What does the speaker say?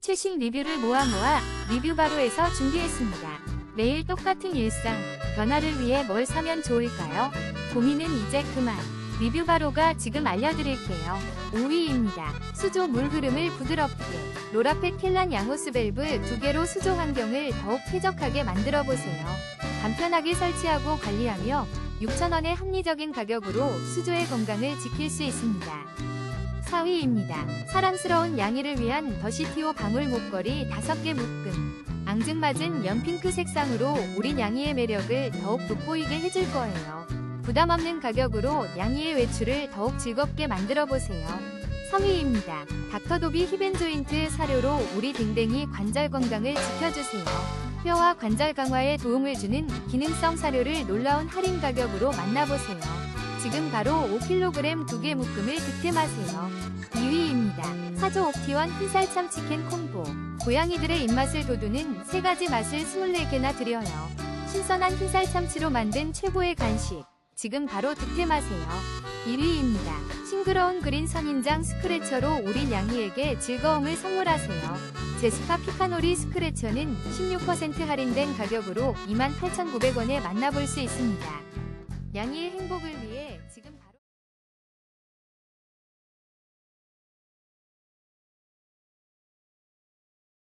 최신 리뷰를 모아 모아 리뷰 바로에서 준비했습니다. 매일 똑같은 일상, 변화를 위해 뭘 사면 좋을까요? 고민은 이제 그만. 리뷰 바로가 지금 알려드릴게요. 5위입니다. 수조 물 흐름을 부드럽게. 로라펫 켈란 양호스 밸브 두 개로 수조 환경을 더욱 쾌적하게 만들어 보세요. 간편하게 설치하고 관리하며 6,000원의 합리적인 가격으로 수조의 건강을 지킬 수 있습니다. 4위입니다. 사랑스러운 양이를 위한 더시티오 방울 목걸이 5개 묶음. 앙증맞은 연핑크 색상으로 우리 양이의 매력을 더욱 돋보이게 해줄 거예요. 부담 없는 가격으로 양이의 외출을 더욱 즐겁게 만들어 보세요. 3위입니다. 닥터도비 힙앤조인트 사료로 우리 댕댕이 관절 건강을 지켜주세요. 뼈와 관절 강화에 도움을 주는 기능성 사료를 놀라운 할인 가격으로 만나보세요. 지금 바로 5kg 2개 묶음을 득템하세요. 2위입니다. 사조 옵티원 흰살 참치캔 콤보. 고양이들의 입맛을 돋우는 세 가지 맛을 24개나 드려요. 신선한 흰살 참치로 만든 최고의 간식. 지금 바로 득템하세요. 1위입니다. 싱그러운 그린 선인장 스크래처로 우리 양이에게 즐거움을 선물하세요. 제스파 피카놀이 스크래처는 16% 할인된 가격으로 28,900원에 만나볼 수 있습니다. 양이의 행복을 위해 지금